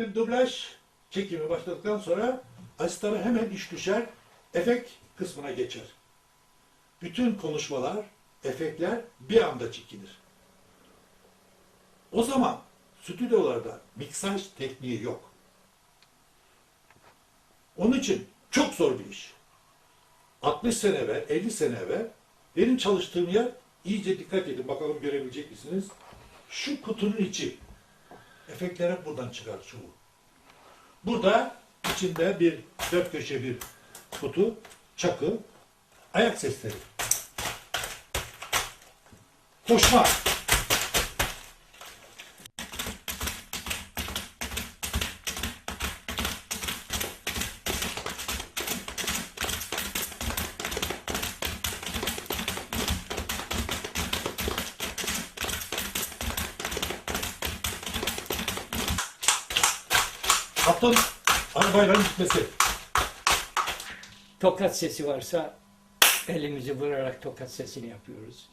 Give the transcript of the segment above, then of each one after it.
Dublaj çekimi başladıktan sonra asistana hemen iş düşer, efekt kısmına geçer. Bütün konuşmalar, efektler bir anda çekilir. O zaman stüdyolarda miksaj tekniği yok. Onun için çok zor bir iş. 60 sene evvel, 50 sene evvel benim çalıştığım yer iyice dikkat edin bakalım görebilecek misiniz? Şu kutunun içi. Efektler hep buradan çıkar çoğu. Burada içinde bir dört köşe bir kutu, çakı, ayak sesleri. Koşma. Atın arabayla gitmesi. Tokat sesi varsa elimizi vurarak tokat sesini yapıyoruz.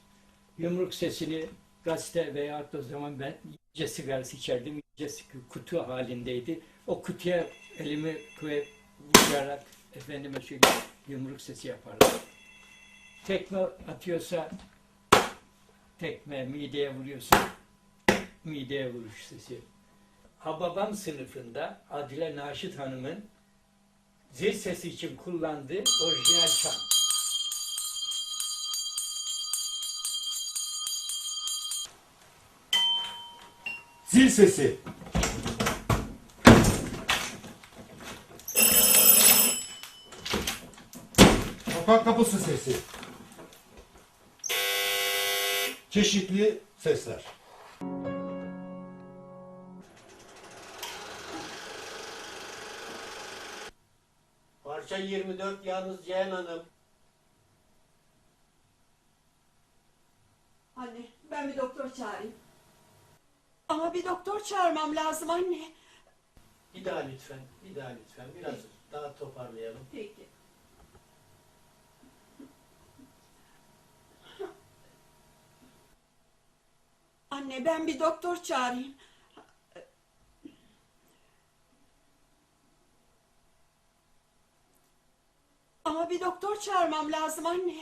Yumruk sesini gazete veya o zaman ben iyice sigarası içerdim. sıkı kutu halindeydi. O kutuya elimi koyup vurarak efendime söyleyeyim yumruk sesi yapardım. Tekme atıyorsa tekme, mideye vuruyorsa mideye vuruş sesi. Hababam sınıfında Adile Naşit Hanım'ın zil sesi için kullandığı orijinal çan. Zil sesi. Sokak kapısı sesi. Çeşitli sesler. Parça 24 yalnız Ceyhan Hanım. Anne, ben bir doktor çağırayım. Ama bir doktor çağırmam lazım anne. Bir daha lütfen, bir daha lütfen. Biraz daha toparlayalım. Peki. Anne, ben bir doktor çağırayım. Bir doktor çağırmam lazım anne.